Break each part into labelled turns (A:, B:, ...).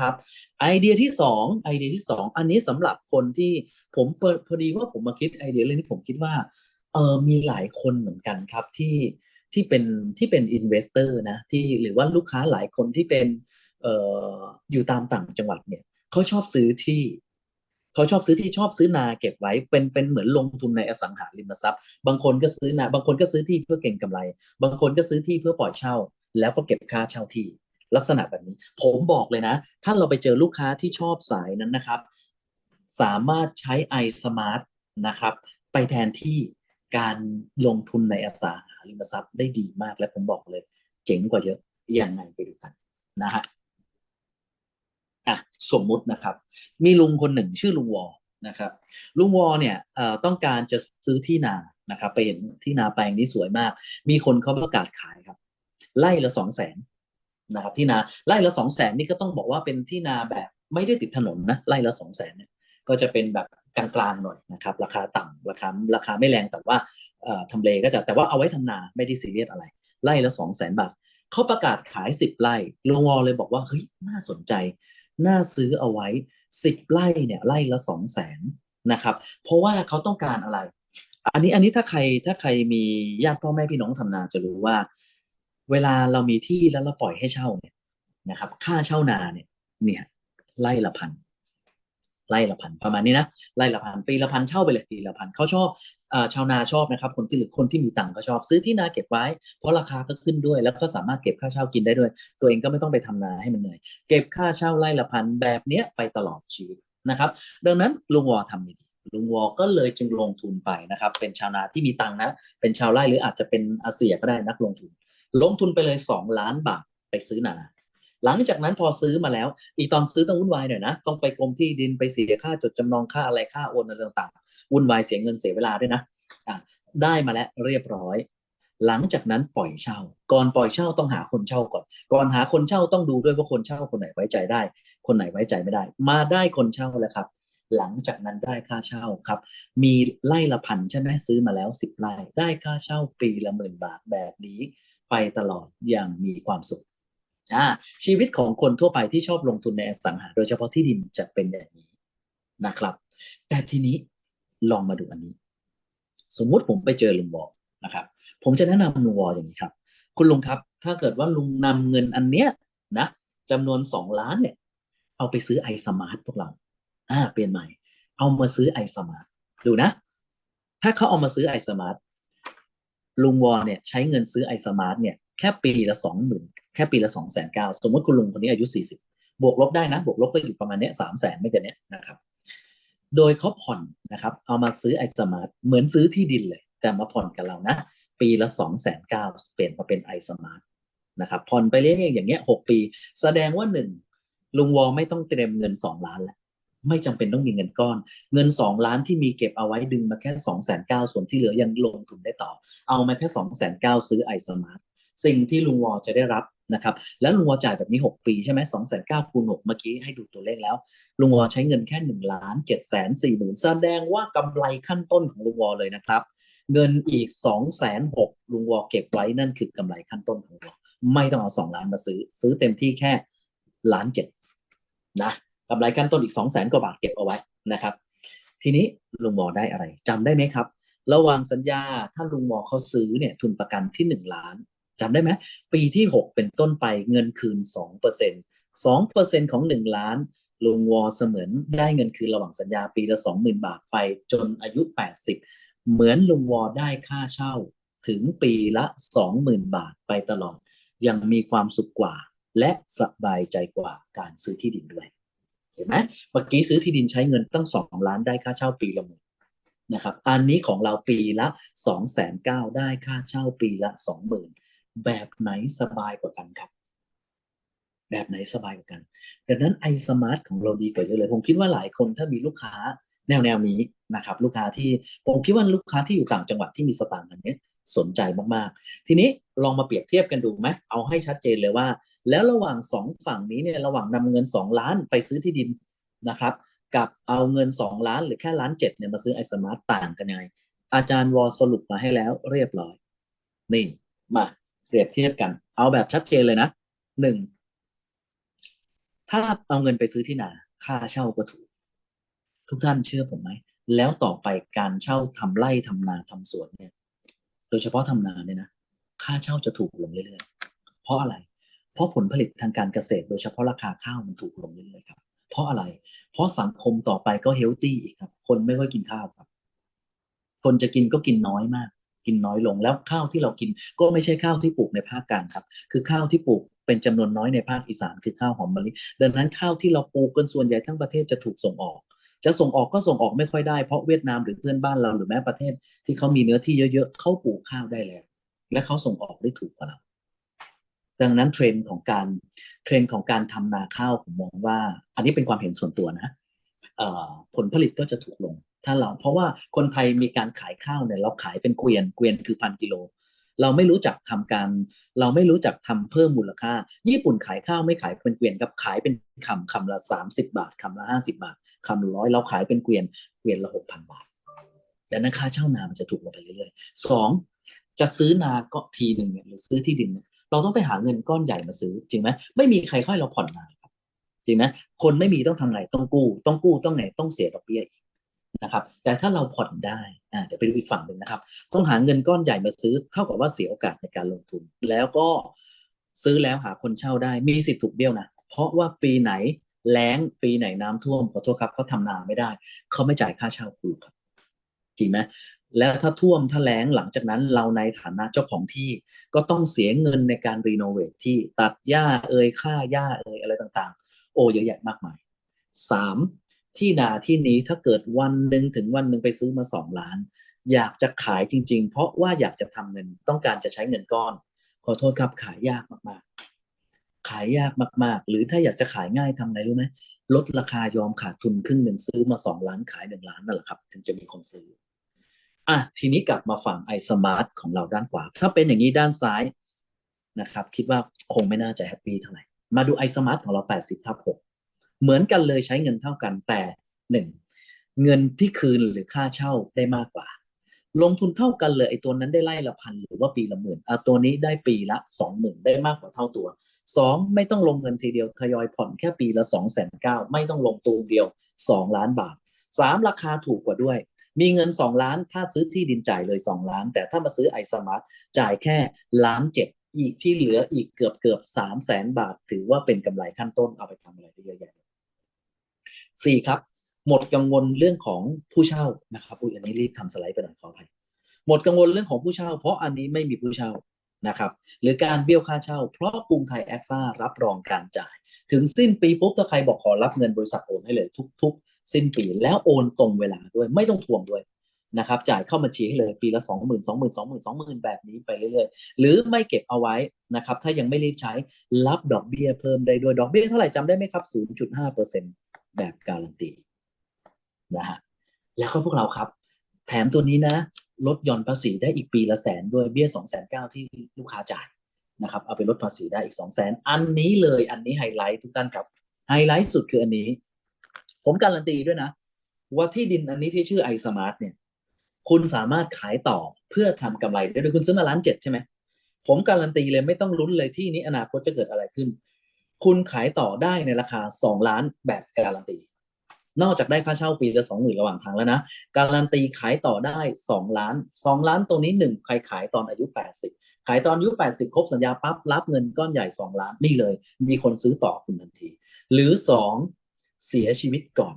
A: ครับไอเดียที่สองไอเดียที่สองอันนี้สำหรับคนที่ผมพอพอดีว่าผมมาคิดไอเดียเรื่องนี้ผมคิดว่าเออมีหลายคนเหมือนกันครับที่ที่เป็นที่เป็นอินเวสเตอร์นะที่หรือว่าลูกค้าหลายคนที่เป็นเอ่ออยู่ตามต่างจังหวัดเนี่ยเขาชอบซื้อที่เขาชอบซื้อที่ชอบซื้อนาเก็บไว้เป็นเป็นเหมือนลงทุนในอสังหาริมทรัพย์ บางคนก็ซื้อนาบางคนก็ซื้อที่เพื่อเก็งกำไร บางคนก็ซื้อที่เพื่อปล่อยเช่า แล้วก็เก็บค่าเช่าที่ ลักษณะแบบนี้ ผมบอกเลยนะ ถ้าเราไปเจอลูกค้าที่ชอบสายนั้นนะครับ สามารถใช้ iSmart นะครับ ไปแทนที่การลงทุนในอสังหาริมทรัพย์ได้ดีมากและผมบอกเลย เจ๋งกว่าเยอะอยังไงไปดูกันนะฮะอะสมมุตินะครับ มีลุงคนหนึ่งชื่อลุงวอนะครับ ลุงวอเนี่ยเอ่อต้องการจะซื้อที่นานะครับ ไปเห็นที่นาแปลงนี้สวยมาก มีคนเขาประกาศขายครับ ไล่ละสองแสน นะครับที่นาไล่ละสองแสนนี่ก็ต้องบอกว่าเป็นที่นาแบบไม่ได้ติดถนนนะไล่ละสองแสนเนี่ยก็จะเป็นแบบกลางๆหน่อยนะครับราคาต่ำราคาราคาไม่แรงแต่ว่าทำเลก็จะแต่ว่าเอาไว้ทำนาไม่ได้ซีเรียสอะไรไล่ละสองแสนบาทเขาประกาศขายสิบไร่ลุงวอเลยบอกว่าเฮ้ยน่าสนใจ น่าซื้อเอาไว้สิบไร่เนี่ยไร่ละสองแสนนะครับเพราะว่าเขาต้องการอะไร อันนี้อันนี้ถ้าใครถ้าใครมีญาติพ่อแม่พี่น้องทำนาจะรู้ว่า เวลาเรามีที่แล้วเราปล่อยให้เช่าเนี่ยนะครับ ค่าเช่านาเนี่ย เนี่ยไร่ละพันไร่ละพันประมาณนี้นะไร่ละพันปีละพันเช่าไปเลยปีละพันเขาชอบอชาวนาชอบนะครับ คนที่หรือคนที่มีตังค์ก็ชอบซื้อที่นาเก็บไว้ เพราะราคาก็ขึ้นด้วย แล้วก็สามารถเก็บค่าเช่ากินได้ด้วย ตัวเองก็ไม่ต้องไปทำนาให้มันเหนื่อยเก็บค่าเช่าไร่ละพันแบบเนี้ยไปตลอดชีวิตนะครับ ดังนั้นลุงวอทำดีลุงวอก็เลยจึงลงทุนไปนะครับ เป็นชาวนาที่มีตังค์นะเป็นชาวไร่หรืออาจจะเป็นอาเซียก็ได้นักลงทุน ลงทุนไปเลยสองล้านบาทไปซื้อนา หลังจากนั้นพอซื้อมาแล้ว อีตอนซื้อต้องวุ่นวายหน่อยนะ ต้องไปกรมที่ดินไปเสียค่าจดจำนองค่าอะไรค่าโอนอะไรต่างๆ วุ่นวายเสียเงินเสียเวลาด้วยนะอะได้มาแล้วเรียบร้อย หลังจากนั้นปล่อยเช่า ก่อนปล่อยเช่าต้องหาคนเช่าก่อน ก่อนหาคนเช่าต้องดูด้วยว่าคนเช่าคนไหนไว้ใจได้ คนไหนไว้ใจไม่ได้ มาได้คนเช่าแล้วครับหลังจากนั้นได้ค่าเช่าครับ มีไร่ละพันใช่ไหมซื้อมาแล้วสิบไร่ได้ค่าเช่าปีละหมื่นบาทแบบนี้ ไปตลอดอย่างมีความสุขชีวิตของคนทั่วไปที่ชอบลงทุนในอสังหา โดยเฉพาะที่ดินจะเป็นอย่างนี้นะครับ แต่ทีนี้ลองมาดูอันนี้ สมมุติผมไปเจอลุงวอนะครับ ผมจะแนะนำลุงวออย่างนี้ครับ คุณลุงครับ ถ้าเกิดว่าลุงนำเงินอันเนี้ยนะจำนวนสองล้านเนี่ย เอาไปซื้อไอสมาร์ทพวกเราอ่าเปลี่ยนใหม่ เอามาซื้อไอสมาร์ทดูนะ ถ้าเขาเอามาซื้อไอสมาร์ท ลุงวอเนี่ยใช้เงินซื้อไอสมาร์ทเนี่ยแค่ปีละสองหมื่นแค่ปีละสองแสนเก้าสมมติคุณลุงคนนี้อายุสี่สิบบวกลบได้นะ บวกลบก็อยู่ประมาณเนี้ยสามแสนไม่เกินเนี้ยนะครับ โดยเขาผ่อนนะครับ เอามาซื้อไอสมาร์ทเหมือนซื้อที่ดินเลย แต่มาผ่อนกับเรานะ ปีละสองแสนเก้าเปลี่ยนมาเป็นไอสมาร์ทนะครับผ่อนไปเรื่อยๆอย่างเงี้ยหกปี แสดงว่าหนึ่งลุงวอไม่ต้องเตรียมเงินสองล้านแล้ว ไม่จำเป็นต้องมีเงินก้อน เงินสองล้านที่มีเก็บเอาไว้ดึงมาแค่สองแสนเก้าส่วนที่เหลือยังลงทุนได้ต่อ เอามาแค่สองแสนเก้าซื้อไอสมาร์ทสิ่งที่ลุงวอจะได้รับนะครับแล้วลุงวอจ่ายแบบนี้ 6 ปีใช่ไหมสองแสนเก้าคูณหกเมื่อกี้ให้ดูตัวเลขแล้ว ลุงวอใช้เงินแค่หนึ่งล้านเจ็ดแสนสี่หมื่นแสดงว่ากำไรขั้นต้นของลุงวอเลยนะครับ เงินอีกสองแสนหกลุงวอเก็บไว้นั่นคือกำไรขั้นต้นของเราไม่ต้องเอาสองล้านมาซื้อ ซื้อเต็มที่แค่ล้านเจ็ดนะ กำไรขั้นต้นอีกสองแสนกว่าบาทเก็บเอาไว้นะครับ ทีนี้ลุงวอได้อะไรจำได้ไหมครับ ระหว่างสัญญาถ้าลุงวอเขาซื้อเนี่ยทุนประกันที่หนึ่งล้านจำได้ไหมปีที่6เป็นต้นไปเงินคืน2% 2%ของ1ล้านลุงวอเสมือนได้เงินคืนระหว่างสัญญาปีละ20,000บาทไปจนอายุ80เหมือนลุงวอได้ค่าเช่าถึงปีละ20,000บาทไปตลอด ยังมีความสุขกว่า และสบายใจกว่าการซื้อที่ดินด้วย เห็นไหมเมื่อกี้ซื้อที่ดินใช้เงินตั้ง2ล้านได้ค่าเช่าปีละหมื่นนะครับอันนี้ของเราปีละ2 9 0 0 0ได้ค่าเช่าปีละ20,000แบบไหนสบายกว่ากันครับ แบบไหนสบายกว่ากันดังนั้นไอสมาร์ทของเราดีกว่าเยอะเลย ผมคิดว่าหลายคนถ้ามีลูกค้าแนวแนวนี้นะครับ ลูกค้าที่ผมคิดว่าลูกค้าที่อยู่ต่างจังหวัดที่มีสตางค์อันนี้ สนใจมากๆ ทีนี้ลองมาเปรียบเทียบกันดูไหมเอาให้ชัดเจนเลยว่า แล้วระหว่างสองฝั่งนี้เนี่ยระหว่างนำเงินสองล้านไปซื้อที่ดินนะครับกับเอาเงินสองล้านหรือแค่ล้านเจ็ดเนี่ยมาซื้อไอสมาร์ตต่างกันยังไงอาจารย์วอลสรุปมาให้แล้วเรียบร้อย นี่มาเปรียบเทียบกัน เอาแบบชัดเจนเลยนะหนึ่งถ้าเอาเงินไปซื้อที่นาค่าเช่าก็ถูก ทุกท่านเชื่อผมไหมแล้วต่อไปการเช่าทำไร่ทำนาทำสวนเนี่ย ดยเฉพาะทำนาเนี่ยนะค่าเช่าจะถูกลงเรื่อยๆ เพราะอะไร เพราะผลผลิตทางการเกษตร โดยเฉพาะราคาข้าวมันถูกลงเรื่อยๆครับ เพราะอะไร เพราะสังคมต่อไปก็เฮลตี้อีกครับ คนไม่ค่อยกินข้าวครับ คนจะกินก็กินน้อยมาก กินน้อยลงแล้วข้าวที่เรากินก็ไม่ใช่ข้าวที่ปลูกในภาคกลางครับ คือข้าวที่ปลูกเป็นจำนวนน้อยในภาคอีสานคือข้าวหอมมะลิ ดังนั้นข้าวที่เราปลูกกันส่วนใหญ่ทั้งประเทศจะถูกส่งออก จะส่งออกก็ส่งออกไม่ค่อยได้เพราะเวียดนามหรือเพื่อนบ้านเราหรือแม้ประเทศที่เขามีเนื้อที่เยอะๆเขาปลูกข้าวได้แล้ว และเขาส่งออกได้ถูกกว่าเรา ดังนั้นเทรนด์ของการเทรนด์ของการทำนาข้าวผมมองว่า อันนี้เป็นความเห็นส่วนตัวนะผลผลิตก็จะถูกลง ถ้าเราเพราะว่าคนไทยมีการขายข้าวเนี่ยเราขายเป็นเกวียนเกวียนคือพันกิโล เราไม่รู้จักทำการ เราไม่รู้จักทำเพิ่มมูลค่า ญี่ปุ่นขายข้าวไม่ขายเป็นเกวียนกับขายเป็นคำคำละสามสิบาทคำละห้าสิบาทคำละร้อยเราขายเป็นเกวียนเกวียนละหกพันบาทดังนั้นค่าเช่านามันจะถูกลงไปเรื่อยๆสองจะซื้อนาก็ทีหนึ่งเนี่ยหรือซื้อที่ดินเนี่ยเราต้องไปหาเงินก้อนใหญ่มาซื้อจริงไหมไม่มีใครค่อยเราผ่อนนาครับจริงไหมคนไม่มีต้องทำไงต้องกู้ ต้องกู้ต้องไงต้องเสียดอกเบี้ยอีกนะครับ แต่ถ้าเราผ่อนได้ เดี๋ยวไปดูอีกฝั่งหนึ่งนะครับ ต้องหาเงินก้อนใหญ่มาซื้อเท่ากับว่าเสียโอกาสในการลงทุน แล้วก็ซื้อแล้วหาคนเช่าได้มีสิทธิ์ถูกเบี้ยวนะเพราะว่าปีไหนแล้งปีไหนน้ำท่วมขอโทษครับเขาทำนาไม่ได้ เขาไม่จ่ายค่าเช่าคุณครับจริงไหมแล้วถ้าท่วมถ้าแล้งหลังจากนั้นเราในฐานะเจ้าของที่ก็ต้องเสียเงินในการรีโนเวทที่ตัดหญ้าเอ่ยค่าหญ้าเอ่ยอะไรต่างๆ โอ้เยอะแยะมากมายสาม ที่นาที่นี้ถ้าเกิดวันหนึ่งถึงวันหนึ่งไปซื้อมาสองล้าน อยากจะขายจริง ๆ เพราะว่าอยากจะทำเงินต้องการจะใช้เงินก้อน ขอโทษครับขายยากมากๆ ขายยากมาก ๆ หรือถ้าอยากจะขายง่ายทำไงรู้ไหมลดราคายอมขาดทุนครึ่งหนึ่งซื้อมาสองล้านขายหนึ่งล้านนั่นแหละครับ ถึงจะมีคนซื้ออะทีนี้กลับมาฝั่ง iSmart ของเราด้านขวา ถ้าเป็นอย่างนี้ด้านซ้ายนะครับ คิดว่าคงไม่น่าจะแฮปปี้เท่าไหร่มาดู iSmart ของเรา 80ทับ6 เหมือนกันเลยใช้เงินเท่ากันแต่หนึ่งเงินที่คืนหรือค่าเช่าได้มากกว่า ลงทุนเท่ากันเลยไอ้ตัวนั้นได้ไล่ละพันหรือว่าปีละหมื่นเอาตัวนี้ได้ปีละสองหมื่นได้มากกว่าเท่าตัวสองไม่ต้องลงเงินทีเดียวทยอยผ่อนแค่ปีละสองแสนเก้าไม่ต้องลงตูมเดียวสองล้านบาทสามราคาถูกกว่าด้วย มีเงินสองล้านถ้าซื้อที่ดินจ่ายเลยสองล้าน แต่ถ้ามาซื้อไอสมาร์ทจ่ายแค่ล้านเจ็ดอีกที่เหลืออีกเกือบเกือบสามแสนบาท ถือว่าเป็นกำไรขั้นต้นเอาไปทำอะไรได้เยอะแยะ สี่ครับ หมดกังวลเรื่องของผู้เช่านะครับอุ้ยอันนี้รีบทำสไลด์ไปหน่อยขออภัยหมดกังวลเรื่องของผู้เช่า เพราะอันนี้ไม่มีผู้เช่านะครับ หรือการเบี้ยวค่าเช่า เพราะกรุงไทยแอคซ่ารับรองการจ่าย ถึงสิ้นปีปุ๊บถ้าใครบอกขอรับเงินบริษัทโอนให้เลยทุก ๆ สิ้นปีแล้วโอนตรงเวลาด้วยไม่ต้องทวงด้วยนะครับจ่ายเข้าบัญชีให้เลยปีละสองหมื่นสองหมื่นสองหมื่นสองหมื่นแบบนี้ไปเรื่อยๆ หรือไม่เก็บเอาไว้นะครับถ้ายังไม่รีบใช้รับดอกเบี้ยเพิ่มได้ด้วยดอกเบี้ยเท่าไหร่จำได้ไหมครับ 0.5% แบบการันตีนะฮะแล้วก็พวกเราครับ แถมตัวนี้นะลดหย่อนภาษีได้อีกปีละแสนด้วยเบี้ย2 9 0 0 0ที่ลูกค้าจ่ายนะครับ เอาไปลดภาษีได้อีก2 0 0 0 0 0อันนี้เลยอันนี้ไฮไลท์ทุกท่านครับไฮไลท์สุดคืออันนี้ ผมการันตีด้วยนะ ว่าที่ดินอันนี้ที่ชื่อไอสมาร์ทเนี่ย คุณสามารถขายต่อเพื่อทำกำไรได้โดยคุณซื้อมาล้านเจ็ดใช่ไหมผมการันตีเลยไม่ต้องลุ้นเลยที่นี้อนาคตจะเกิดอะไรขึ้น คุณขายต่อได้ในราคา 2 ล้านแบบการันตี นอกจากได้ค่าเช่าปีละสองหมื่นระหว่างทางแล้วนะ การันตีขายต่อได้ 2 ล้าน 2 ล้านตรงนี้หนึ่งใครขายตอนอายุ 80 ขายตอนอายุ 80 ครบสัญญาปั๊บรับเงินก้อนใหญ่ 2 ล้านนี่เลย มีคนซื้อต่อคุณทันที หรือ 2 เสียชีวิตก่อน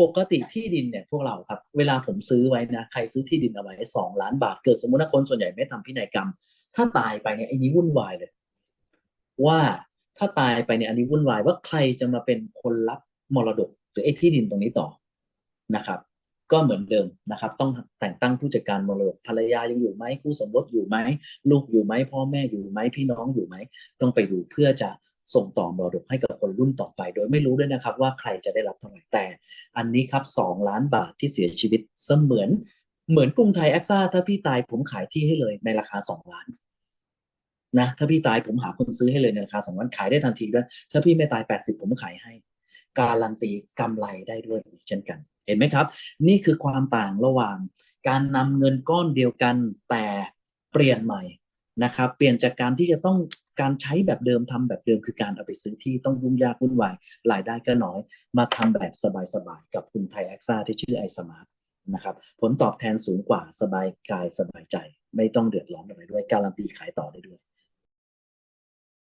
A: ปกติที่ดินเนี่ยพวกเราครับ เวลาผมซื้อไว้นะ ใครซื้อที่ดินเอาไว้สองล้านบาท เกิดสมมติว่าคนส่วนใหญ่ไม่ทำพินัยกรรม ถ้าตายไปเนี่ยไอ้นี้วุ่นวายเลย ว่า ถ้าตายไปเนี่ยอันนี้วุ่นวายว่าใครจะมาเป็นคนรับมรดกหรือไอ้ที่ดินตรงนี้ต่อนะครับ ก็เหมือนเดิมนะครับ ต้องแต่งตั้งผู้จัดการมรดกภรรยายังอยู่ไหมคู่สมรสอยู่ไหมลูกอยู่ไหมพ่อแม่อยู่ไหมพี่น้องอยู่ไหมต้องไปดูเพื่อจะส่งต่อมรดกให้กับคนรุ่นต่อไป โดยไม่รู้ด้วยนะครับ ว่าใครจะได้รับเท่าไหร่แต่ อันนี้ครับสองล้านบาทที่เสียชีวิตเสมือน เหมือนกรุงไทยแอคซ่าถ้าพี่ตายผมขายที่ให้เลยในราคาสองล้าน นะถ้าพี่ตายผมหาคนซื้อให้เลยในราคาสองล้านขายได้ทันทีด้วยถ้าพี่ไม่ตายแปดสิบผมขายให้ การันตีกำไรได้ด้วยเช่นกัน เห็นไหมครับ นี่คือความต่างระหว่าง การนำเงินก้อนเดียวกันแต่เปลี่ยนใหม่นะครับเปลี่ยนจากการที่จะต้องการใช้แบบเดิมทำแบบเดิมคือการเอาไปซื้อที่ต้องยุ่งยากวุ่นวายรายได้ก็น้อย มาทำแบบสบายๆกับคุณไทยแอคซ่าที่ชื่อไอสมาร์ทนะครับผลตอบแทนสูงกว่าสบายกายสบายใจ ไม่ต้องเดือดร้อนอะไรด้วยการันตีขายต่อได้ด้วย